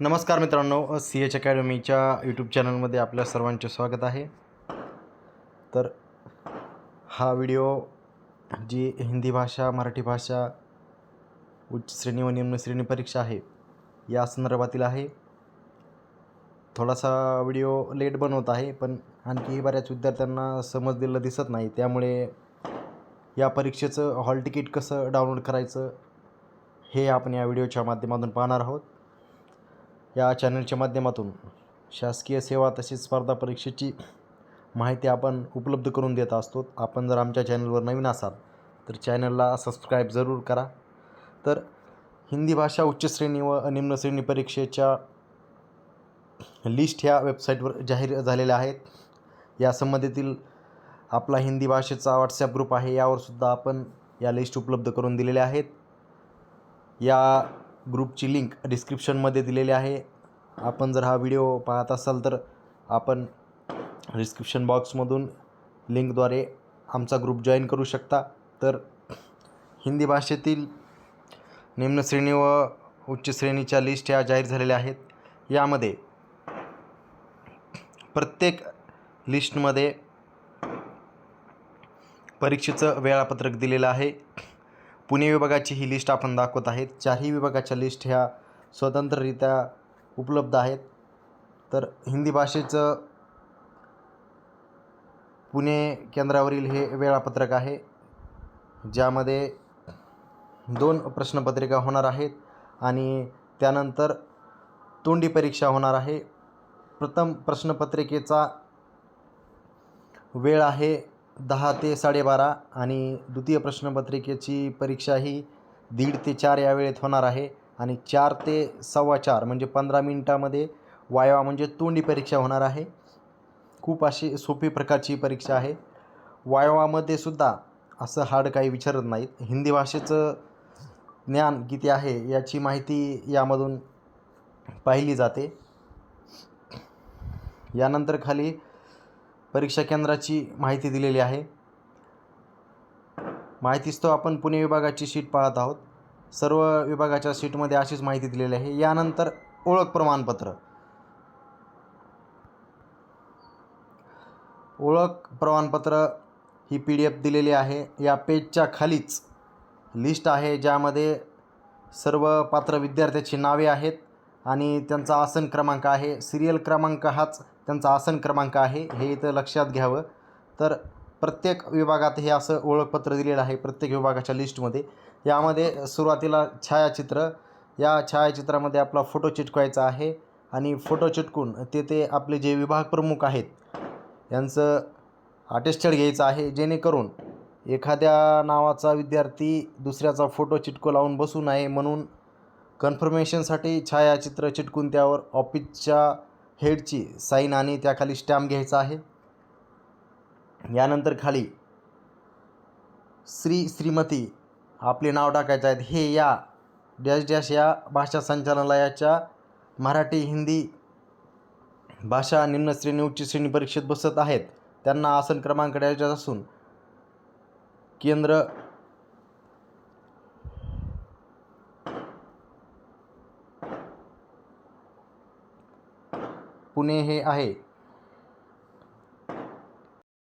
नमस्कार मित्रांनो C H अकॅडमीच्या YouTube चॅनलमध्ये आपल्या सर्वांचे स्वागत आहे. तर हा व्हिडिओ जी हिंदी भाषा मराठी भाषा उच्च श्रेणी व निम्न श्रेणी परीक्षा आहे या संदर्भातील आहे. थोडासा व्हिडिओ लेट बनवत आहे पण आणखी बऱ्याच विद्यार्थ्यांना समजलेलं दिसत नाही त्यामुळे या परीक्षेचं हॉल तिकीट कसं डाउनलोड करायचं हे आपण या व्हिडिओच्या माध्यमातून पाहणार आहोत. या चॅनलच्या माध्यमातून. शासकीय सेवा तसेच स्पर्धा परीक्षेची माहिती आपण उपलब्ध करून देत असतो. आपण जर आमच्या चॅनलवर नवीन असाल तर चॅनलला सबस्क्राईब जरूर करा. तर हिंदी भाषा उच्च श्रेणी व निम्न श्रेणी परीक्षेच्या लिस्ट ह्या वेबसाईटवर जाहीर झालेल्या आहेत. या संबंधीतील आपला हिंदी भाषेचा व्हॉट्सॲप ग्रुप आहे यावरसुद्धा आपण या लिस्ट उपलब्ध करून दिलेल्या आहेत. या ग्रुपची लिंक डिस्क्रिप्शनमध्ये दिलेली आहे. आपण जर हा व्हिडिओ पाहत असाल तर आपण डिस्क्रिप्शन बॉक्समधून लिंकद्वारे आमचा ग्रुप जॉईन करू शकता. तर हिंदी भाषेतील निम्न श्रेणी व उच्च श्रेणीच्या लिस्ट ह्या जाहीर झालेल्या आहेत. यामध्ये प्रत्येक लिस्टमध्ये परीक्षेचं वेळापत्रक दिलेलं आहे. पुणे विभागाची ही लिस्ट आपण दाखवत आहेत. चारही विभागाच्या लिस्ट ह्या स्वतंत्ररित्या उपलब्ध आहेत. तर हिंदी भाषेचं पुणे केंद्रावरील हे वेळापत्रक आहे ज्यामध्ये दोन प्रश्नपत्रिका होणार आहेत आणि त्यानंतर तोंडी परीक्षा होणार आहे. प्रथम प्रश्नपत्रिकेचा वेळ आहे दहा ते साडेबारा आणि द्वितीय प्रश्नपत्रिकेची परीक्षा ही दीड ते चार या वेळेत होणार आहे आणि चार ते सव्वा चार म्हणजे पंधरा मिनटामध्ये वायवा म्हणजे तोंडी परीक्षा होणार आहे. खूप अशी सोपी प्रकारची परीक्षा आहे. वायवामध्ये सुद्धा असं हार्ड काही विचारत नाहीत. हिंदी भाषेचं ज्ञान किती आहे याची माहिती यामधून पाहिली जाते. यानंतर खाली परीक्षा केंद्राची माहिती दिलेली आहे. माहितीस्तव तो आपण पुणे विभागाची शीट पाहत आहोत. सर्व विभागाच्या शीटमध्ये अशीच माहिती दिलेली आहे. यानंतर ओळख प्रमाणपत्र. ओळख प्रमाणपत्र ही पी डी एफ दिलेली आहे. या पेजच्या खालीच लिस्ट आहे ज्यामध्ये सर्व पात्र विद्यार्थ्याची नावे आहेत आणि त्यांचा आसन क्रमांक आहे. सिरियल क्रमांक हाच त्यांचा आसन क्रमांक आहे हे इथं लक्षात घ्यावं. तर प्रत्येक विभागात हे असं ओळखपत्र दिलेलं आहे प्रत्येक विभागाच्या लिस्टमध्ये. यामध्ये सुरुवातीला छायाचित्र या छायाचित्रामध्ये आपला फोटो चिटकवायचा आहे आणि फोटो चिटकून ते ते आपले जे विभाग प्रमुख आहेत यांचं अटेस्टेड घ्यायचं आहे जेणेकरून एखाद्या नावाचा विद्यार्थी दुसऱ्याचा फोटो चिटको लावून बसू नये म्हणून कन्फर्मेशनसाठी छायाचित्र चिटकून त्यावर ऑफिसच्या हेडची साईन आणि त्याखाली स्टॅम्प घ्यायचा आहे. यानंतर खाली श्री श्रीमती आपले नाव टाकायचे आहेत हे या डॅश डॅश या भाषा संचालनालयाच्या मराठी हिंदी भाषा निम्न श्रेणी उच्च श्रेणी परीक्षेत बसत आहेत. त्यांना आसन क्रमांक द्यायचा असून केंद्र पुणे हे आहे.